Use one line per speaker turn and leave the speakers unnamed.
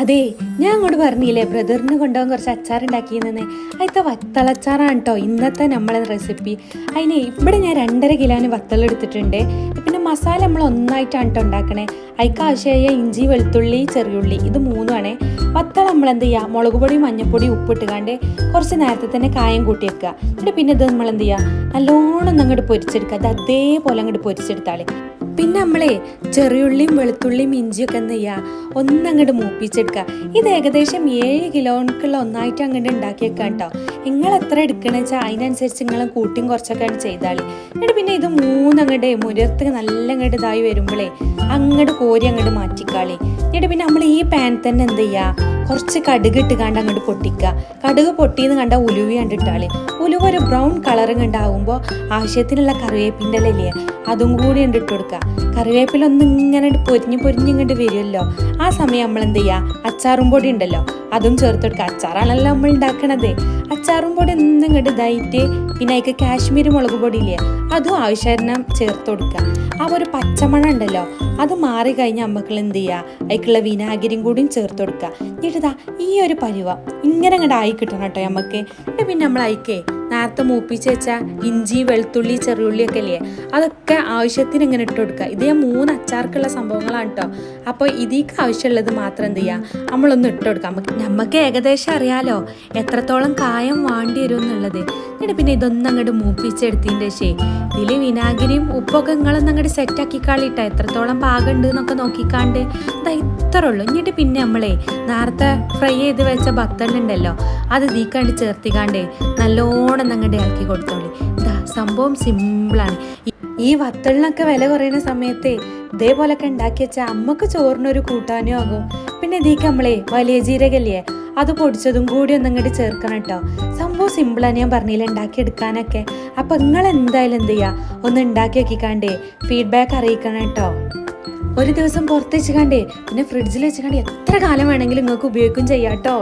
അതെ ഞാൻ അങ്ങോട്ട് പറഞ്ഞില്ലേ ബ്രദറിന് കൊണ്ടുപോകാൻ കുറച്ച് അച്ചാർ ഉണ്ടാക്കിയെന്നെ അതിത്തെ വത്തളച്ചാറാണ് കേട്ടോ ഇന്നത്തെ നമ്മളെ റെസിപ്പി. അതിന് ഇവിടെ ഞാൻ രണ്ടര കിലോന് വത്തള എടുത്തിട്ടുണ്ട് പിന്നെ മസാല നമ്മൾ ഒന്നായിട്ടാണ് കേട്ടോ ഉണ്ടാക്കണേ. അതിക്ക് ആവശ്യമായ ഇഞ്ചി വെളുത്തുള്ളി ചെറിയുള്ളി ഇത് മൂന്നുമാണേ. വത്തള നമ്മൾ എന്ത് ചെയ്യുക മുളക് പൊടി മഞ്ഞൾപ്പൊടി ഉപ്പിട്ടുകാണ്ട് കുറച്ച് നേരത്തെ തന്നെ കായം കൂട്ടി വെക്കുക. എന്നിട്ട് പിന്നെ ഇത് നമ്മൾ എന്ത് ചെയ്യുക നല്ലോണം അങ്ങോട്ട് പൊരിച്ചെടുക്കുക. അത് അതേപോലെ അങ്ങോട്ട് പൊരിച്ചെടുത്താളെ. പിന്നെ നമ്മളെ ചെറിയുള്ളിയും വെളുത്തുള്ളിയും ഇഞ്ചിയൊക്കെ എന്ത് ചെയ്യുക ഒന്നങ്ങോട്ട് മൂപ്പിച്ചെടുക്കുക ഇത് ഏകദേശം ഏഴ് കിലോക്കുള്ള ഒന്നായിട്ട് അങ്ങോട്ട് ഉണ്ടാക്കിയേക്കാം കേട്ടോ നിങ്ങൾ എത്ര എടുക്കണമെന്ന് വെച്ചാൽ അതിനനുസരിച്ച് നിങ്ങൾ കൂട്ടിയും കുറച്ചൊക്കെ ചെയ്താളി. എന്നിട്ട് പിന്നെ ഇത് മൂന്നങ്ങടെ മുരത്ത് നല്ല അങ്ങോട്ട് ഇതായി വരുമ്പോഴേ അങ്ങോട്ട് കോരി അങ്ങോട്ട് മാറ്റിക്കാളി. എന്നിട്ട് പിന്നെ നമ്മൾ ഈ പാൻ തന്നെ എന്ത് ചെയ്യുക കുറച്ച് കടുക് ഇട്ട് കണ്ട് അങ്ങോട്ട് പൊട്ടിക്കുക. കടുക് പൊട്ടിയെന്ന് കണ്ട ഉലുവി കണ്ടിട്ടാളി ഉലുവ ഒരു ബ്രൗൺ കളറും കണ്ടാവുമ്പോൾ ആവശ്യത്തിനുള്ള കറിവേപ്പിന്റെ ഇലയില്ലേ അതും കൂടി ഉണ്ട് ഇട്ട് കൊടുക്കുക. കറിവേപ്പില ഒന്ന് ഇങ്ങനെ പൊരിഞ്ഞ് പൊരിഞ്ഞ് ഇങ്ങോട്ട് വരുമല്ലോ. ആ സമയം നമ്മൾ എന്ത് ചെയ്യുക? അച്ചാറും പൊടി ഉണ്ടല്ലോ അതും ചേർത്ത് കൊടുക്കുക. അച്ചാറാണല്ലോ നമ്മൾ ഉണ്ടാക്കണത്. അച്ചാറും പൊടി ഒന്നും ഇങ്ങോട്ട് ഇതായിട്ട് പിന്നെ അതിക്ക് കാശ്മീരി മുളക് പൊടി ഇല്ലേ അതും ആവശ്യത്തിന് ചേർത്ത് കൊടുക്കുക. ആ ഒരു പച്ചമണ ഉണ്ടല്ലോ അത് മാറി കഴിഞ്ഞാൽ നമുക്ക് എന്ത് ചെയ്യുക അതിക്കുള്ള വിനാഗിരിയും കൂടിയും ചേർത്ത് കൊടുക്കുക. എന്നിട്ട് ഈ ഒരു പരുവ ഇങ്ങനെ അങ്ങോട്ട് ആയി കിട്ടണം കേട്ടോ നമുക്ക് പിന്നെ നമ്മൾ അയക്കേ നേരത്തെ മൂപ്പിച്ച് വെച്ച ഇഞ്ചി വെളുത്തുള്ളി ചെറിയുള്ളി ഒക്കെ അല്ലേ അതൊക്കെ ആവശ്യത്തിന് ഇങ്ങനെ ഇട്ട് കൊടുക്കുക. ഇത് ഞാൻ മൂന്ന് അച്ചാർക്കുള്ള സംഭവങ്ങളാണ് കേട്ടോ അപ്പോൾ ഇതിക്ക് ആവശ്യമുള്ളത് മാത്രം എന്ത് ചെയ്യുക? നമ്മളൊന്ന് ഇട്ട് കൊടുക്കാം നമുക്ക് നമുക്ക് ഏകദേശം അറിയാലോ എത്രത്തോളം കായം വേണ്ടി വരും എന്നുള്ളത്. എന്നിട്ട് പിന്നെ ഇതൊന്നും അങ്ങോട്ട് മൂപ്പിച്ചെടുത്തതിന്റെ ശേ ഇതിൽ വിനാഗിരിയും ഉപ്പൊക്കെ നിങ്ങളൊന്നും അങ്ങോട്ട് സെറ്റാക്കി എത്രത്തോളം പാകമുണ്ട് എന്നൊക്കെ നോക്കിക്കാണ്ട്. ഇതാ ഇത്ര ഉള്ളൂ. എന്നിട്ട് പിന്നെ നമ്മളെ നേരത്തെ ഫ്രൈ ചെയ്ത് വെച്ച ബത്തലുണ്ടല്ലോ അത് തീക്കാണ്ട് ചേർത്തിക്കാണ്ടേ നല്ലോണം അങ്ങോട്ട് ഇറക്കി കൊടുത്തോളി. സംഭവം സിമ്പിളാണ് ഈ വത്തളിനൊക്കെ വില കുറയുന്ന സമയത്ത് ഇതേപോലൊക്കെ ഉണ്ടാക്കി വെച്ചാൽ അമ്മയ്ക്ക് ചോറിനൊരു കൂട്ടാനും ആകും. പിന്നെ ഇതിക്ക് നമ്മളെ വലിയ ജീരകല്ലേ അത് പൊടിച്ചതും കൂടി ഒന്നും ഇങ്ങോട്ട് ചേർക്കണം കേട്ടോ സംഭവം സിമ്പിളാണ് ഞാൻ പറഞ്ഞില്ല ഉണ്ടാക്കിയെടുക്കാനൊക്കെ അപ്പം നിങ്ങൾ എന്തായാലും എന്ത് ചെയ്യുക ഒന്ന് ഉണ്ടാക്കി വെക്കിക്കാണ്ടേ ഫീഡ്ബാക്ക് അറിയിക്കണം കേട്ടോ ഒരു ദിവസം പുറത്ത് വെച്ച് കണ്ടേ പിന്നെ ഫ്രിഡ്ജിൽ വെച്ച് കണ്ടേ എത്ര കാലം വേണമെങ്കിലും നിങ്ങൾക്ക് ഉപയോഗിക്കും ചെയ്യാം കേട്ടോ